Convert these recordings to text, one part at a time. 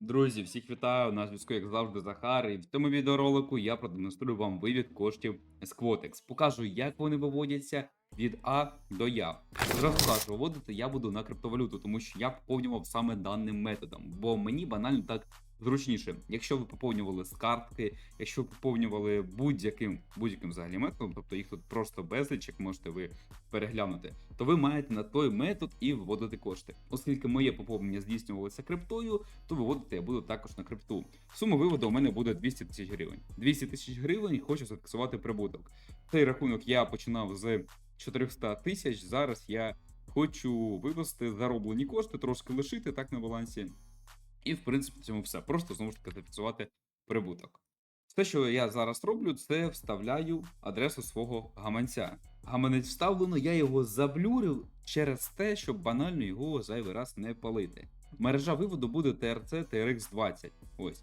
Друзі, всіх вітаю! На зв'язку, як завжди, Захар. І в цьому відеоролику я продемонструю вам вивід коштів з Quotex. Покажу, як вони виводяться від А до Я. Зразу кажу, виводити я буду на криптовалюту, тому що я поповнював саме даним методом, бо мені банально так зручніше. Якщо ви поповнювали з картки, якщо ви поповнювали будь-яким будь-яким взагалі методом, тобто їх тут просто безліч, як можете ви переглянути, то ви маєте на той метод і виводити кошти. Оскільки моє поповнення здійснювалося криптою, то виводити я буду також на крипту. Сума виводу у мене буде 200 тисяч гривень. 200 тисяч гривень хочу зафіксувати прибуток. Цей рахунок я починав з 400 тисяч. Зараз я хочу вивести зароблені кошти, трошки лишити так на балансі. І в принципі цьому все. Просто знову ж таки зафіксувати прибуток. Все, що я зараз роблю, це вставляю адресу свого гаманця. Гаманець вставлено, я його заблюрив через те, щоб банально його зайвий раз не палити. Мережа виводу буде TRC TRX 20. Ось.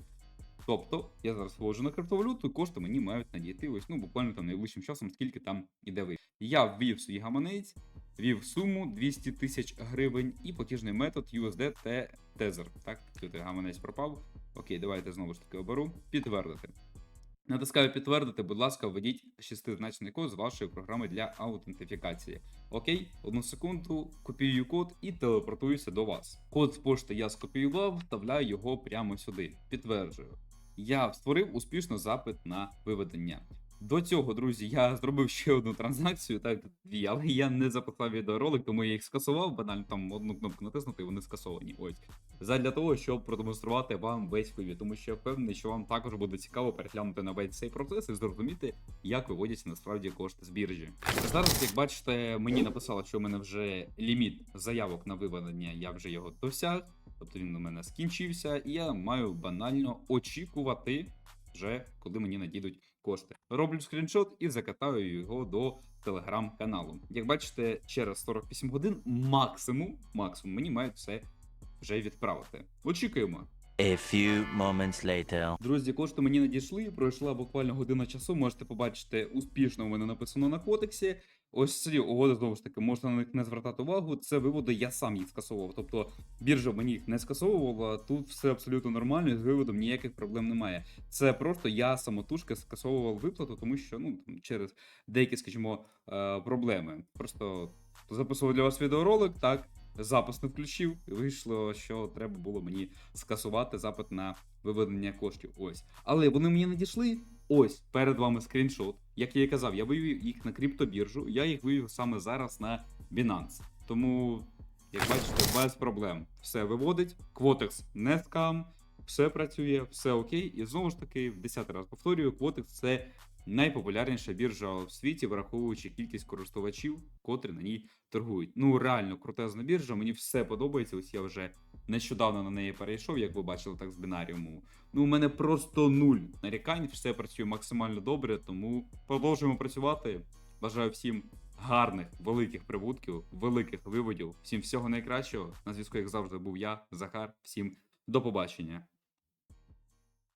Тобто, я зараз ввожу на криптовалюту, кошти мені мають надійти ось, ну, буквально там найближчим часом, скільки там іде ви. Я ввів свій гаманець, ввів суму 200 тисяч гривень і платіжний метод USD Tether. Так, тут гаманець пропав. Окей, давайте знову ж таки оберу. Підтвердити. Натискаю підтвердити, будь ласка, введіть шестизначний код з вашої програми для аутентифікації. Окей, одну секунду, копіюю код і телепортуюся до вас. Код з пошти я скопіював, вставляю його прямо сюди. Підтверджую. Я створив успішно запит на виведення. До цього, друзі, я зробив ще одну транзакцію, так дві, але я не записав відеоролик, тому я їх скасував. Банально там одну кнопку натиснути, і вони скасовані. Ось задля того, щоб продемонструвати вам весь вивід, тому що я впевнений, що вам також буде цікаво переглянути на весь цей процес і зрозуміти, як виводяться насправді кошти з біржі. Зараз, як бачите, мені написало, що у мене вже ліміт заявок на виведення, я вже його досяг, тобто він у мене скінчився, і я маю банально очікувати вже, коли мені надійдуть кошти. Роблю скріншот і закатаю його до телеграм-каналу. Як бачите, через 48 годин максимум, максимум мені мають все вже відправити. Очікуємо. A few moments later. Друзі, кошти мені надійшли. Пройшла буквально година часу. Можете побачити успішно у мене написано на кодексі. Ось ці угоди знову ж таки можна на них не звертати увагу. Це виводи, я сам їх скасовував. Тобто біржа мені їх не скасовувала. Тут все абсолютно нормально, і з виводом ніяких проблем немає. Це просто я самотужки скасовував виплату, тому що ну там, через деякі, скажімо, е, проблеми. Просто записував для вас відеоролик, так. Запис не включив, і вийшло, що треба було мені скасувати запит на виведення коштів. Ось. Але вони мені надійшли. Ось перед вами скріншот. Як я і казав, я вивів їх на криптобіржу, я їх вивів саме зараз на Binance. Тому, як бачите, без проблем все виводить. Quotex не скам, все працює, все окей. І знову ж таки, в 10 раз повторюю, Quotex це найпопулярніша біржа в світі, враховуючи кількість користувачів, котрі на ній торгують. Ну реально крутезна біржа, мені все подобається. Ось я вже нещодавно на неї перейшов, як ви бачили, так з бінаріуму. Ну, у мене просто нуль нарікань, все працює максимально добре, тому продовжуємо працювати. Бажаю всім гарних, великих прибутків, великих виводів. Всім всього найкращого. На зв'язку, як завжди, був я, Захар. Всім до побачення.